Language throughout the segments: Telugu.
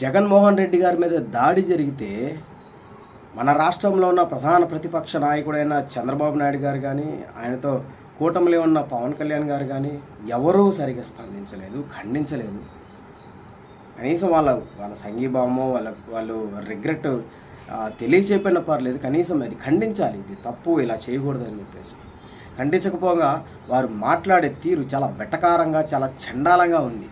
జగన్మోహన్ రెడ్డి గారి మీద దాడి జరిగితే మన రాష్ట్రంలో ఉన్న ప్రధాన ప్రతిపక్ష నాయకుడైన చంద్రబాబు నాయుడు గారు కానీ ఆయనతో కూటమిలో ఉన్న పవన్ కళ్యాణ్ గారు కానీ ఎవరూ సరిగా స్పందించలేదు ఖండించలేదు. కనీసం వాళ్ళ వాళ్ళ సంఘీభావమో వాళ్ళ వాళ్ళు రిగ్రెట్ తెలియచేపోయినా పర్లేదు కనీసం అది ఖండించాలి. ఇది తప్పు ఇలా చేయకూడదు అని చెప్పేసి. ఖండించకపోగా వారు మాట్లాడే తీరు చాలా వెటకారంగా చాలా చండాలంగా ఉంది.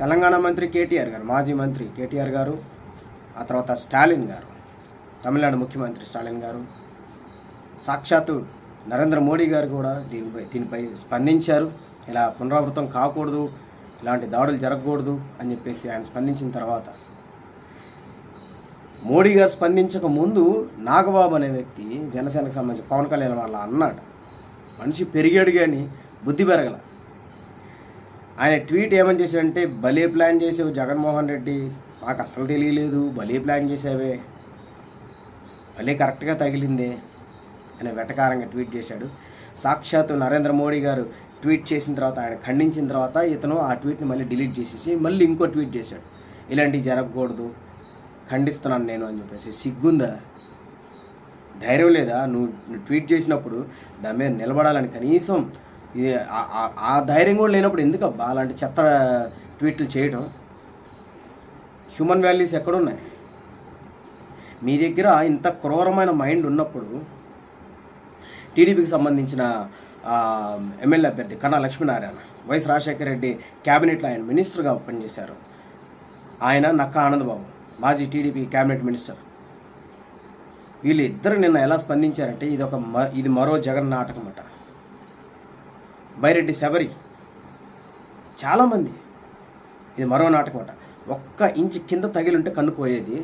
తెలంగాణ మంత్రి కేటీఆర్ గారు మాజీ మంత్రి కేటీఆర్ గారు ఆ తర్వాత స్టాలిన్ గారు తమిళనాడు ముఖ్యమంత్రి స్టాలిన్ గారు సాక్షాత్తు నరేంద్ర మోడీ గారు కూడా దీనిపై దీనిపై స్పందించారు. ఇలా పునరావృతం కాకూడదు ఇలాంటి దాడులు జరగకూడదు అని చెప్పేసి ఆయన స్పందించిన తర్వాత మోడీ గారు స్పందించక ముందు నాగబాబు అనే వ్యక్తి జనసేనకు సంబంధించి పవన్ కళ్యాణ్ వాళ్ళ అన్నాడు. మనిషి పెరిగాడు కానీ బుద్ధి పెరగల. ఆయన ట్వీట్ ఏమని చేశాడంటే భలే ప్లాన్ చేసావు జగన్మోహన్ రెడ్డి నాకు అసలు తెలియలేదు భలే ప్లాన్ చేసావే భలే కరెక్ట్గా తగిలిందే అని వెటకారంగా ట్వీట్ చేశాడు. సాక్షాత్తు నరేంద్ర మోడీ గారు ట్వీట్ చేసిన తర్వాత ఆయన ఖండించిన తర్వాత ఇతను ఆ ట్వీట్ని మళ్ళీ డిలీట్ చేసేసి మళ్ళీ ఇంకో ట్వీట్ చేశాడు. ఇలాంటివి జరగకూడదు ఖండిస్తున్నాను నేను అని చెప్పేసి. సిగ్గుందా? ధైర్యం లేదా? నువ్వు నువ్వు ట్వీట్ చేసినప్పుడు దాని మీద నిలబడాలని కనీసం ఇది ఆ- ధైర్యం కూడా లేనప్పుడు ఎందుకు అబ్బా అలాంటి చెత్త ట్వీట్లు చేయడం హ్యూమన్ వాల్యూస్ ఎక్కడున్నాయి? మీ దగ్గర ఇంత క్రూరమైన మైండ్ ఉన్నప్పుడు టీడీపీకి సంబంధించిన ఎమ్మెల్యే అభ్యర్థి కన్నా లక్ష్మీనారాయణ వైఎస్ రాజశేఖర రెడ్డి క్యాబినెట్లో ఆయన మినిస్టర్గా పనిచేశారు. ఆయన నక్కా ఆనందబాబు మాజీ టీడీపీ క్యాబినెట్ మినిస్టర్ వీళ్ళిద్దరు నిన్న ఎలా స్పందించారంటే ఇది ఒక మ- ఇది మరో జగన్ నాటకం అట బైరెడ్డి శబరి. చాలామంది. ఇది మరో నాటకం అట ఒక్క ఇంచు కింద తగిలింటే కన్ను పోయేది.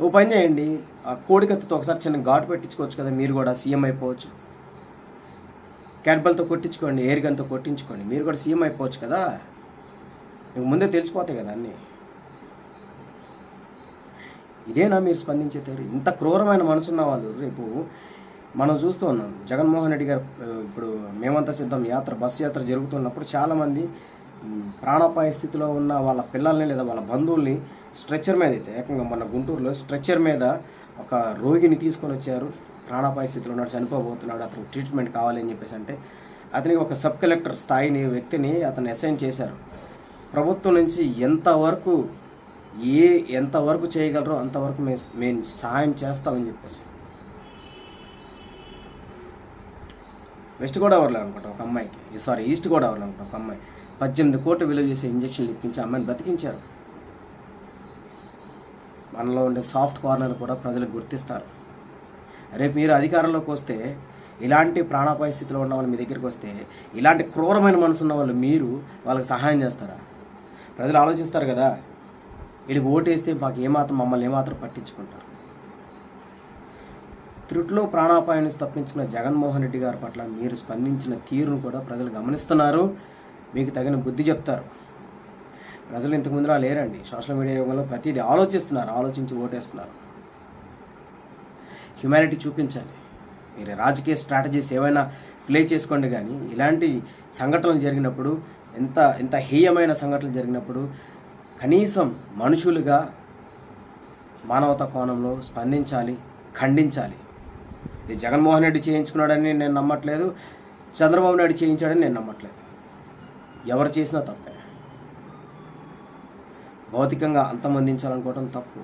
ఓ పని చేయండి. ఆ కోడికత్తితో ఒకసారి చిన్న ఘాటు పెట్టించుకోవచ్చు కదా మీరు కూడా సీఎం అయిపోవచ్చు. క్యాట్బల్తో కొట్టించుకోండి ఎయిర్ గన్తో కొట్టించుకోండి మీరు కూడా సీఎం అయిపోవచ్చు కదా. మీకు ముందే తెలిసిపోతాయి కదా అన్నీ. ఇదేనా మీరు స్పందించే తీరు? ఇంత క్రూరమైన మనసున్న వాళ్ళు రేపు మనం చూస్తూ ఉన్నాం. జగన్మోహన్ రెడ్డి గారు ఇప్పుడు మేమంతా సిద్ధం. యాత్ర బస్ యాత్ర జరుగుతున్నప్పుడు చాలామంది ప్రాణాపాయ స్థితిలో ఉన్న వాళ్ళ పిల్లల్ని లేదా వాళ్ళ బంధువుల్ని స్ట్రెచ్చర్ మీద అయితే ఏకంగా మన గుంటూరులో స్ట్రెచ్చర్ మీద ఒక రోగిని తీసుకొని వచ్చారు. ప్రాణాపాయ స్థితిలో ఉన్నాడు చనిపోబోతున్నాడు అతను ట్రీట్మెంట్ కావాలి అని చెప్పేసి అంటే అతనికి ఒక సబ్ కలెక్టర్ స్థాయిని వ్యక్తిని అతను అసైన్ చేశారు. ప్రభుత్వం నుంచి ఎంతవరకు ఏ ఎంతవరకు చేయగలరో అంతవరకు మేము మేము సహాయం చేస్తామని చెప్పేసి. వెస్ట్ గోదావరిలో అనుకుంటా ఒక అమ్మాయికి. సారీ ఈస్ట్ గోదావరిలో అనుకుంటా ఒక అమ్మాయి. పద్దెనిమిది కోట్లు విలువ చేసే ఇంజక్షన్లు ఇప్పించి అమ్మాయిని బ్రతికించారు. మనలో ఉండే సాఫ్ట్ కార్నర్ కూడా ప్రజలు గుర్తిస్తారు. రేపు మీరు అధికారంలోకి వస్తే ఇలాంటి ప్రాణాపాయ స్థితిలో ఉన్న వాళ్ళు మీ దగ్గరికి వస్తే ఇలాంటి క్రూరమైన మనసు ఉన్న వాళ్ళు మీరు వాళ్ళకి సహాయం చేస్తారా? ప్రజలు ఆలోచిస్తారు కదా వీడికి ఓటేస్తే మాకు ఏమాత్రం మమ్మల్ని ఏమాత్రం పట్టించుకుంటారు. త్రుట్లో ప్రాణాపాయం తప్పించుకున్న జగన్మోహన్ రెడ్డి గారి పట్ల మీరు స్పందించిన తీరును కూడా ప్రజలు గమనిస్తున్నారు. మీకు తగిన బుద్ధి చెప్తారు. ప్రజలు ఇంతకు ముందులా లేరండి. సోషల్ మీడియా యుగంలో ప్రతిదీ ఆలోచిస్తున్నారు. ఆలోచించి ఓటేస్తున్నారు. హ్యుమానిటీ చూపించాలి. మీరు రాజకీయ స్ట్రాటజీస్ ఏమైనా ప్లే చేసుకోండి కానీ ఇలాంటి సంఘటనలు జరిగినప్పుడు ఎంత ఎంత హేయమైన సంఘటనలు జరిగినప్పుడు కనీసం మనుషులుగా మానవతా కోణంలో స్పందించాలి ఖండించాలి. ఇది జగన్మోహన్ రెడ్డి చేయించుకున్నాడని నేను నమ్మట్లేదు. చంద్రబాబు నాయుడు చేయించాడని నేను నమ్మట్లేదు. ఎవరు చేసినా తప్పే. భౌతికంగా అంతమొందించాలనుకోవడం తప్పు.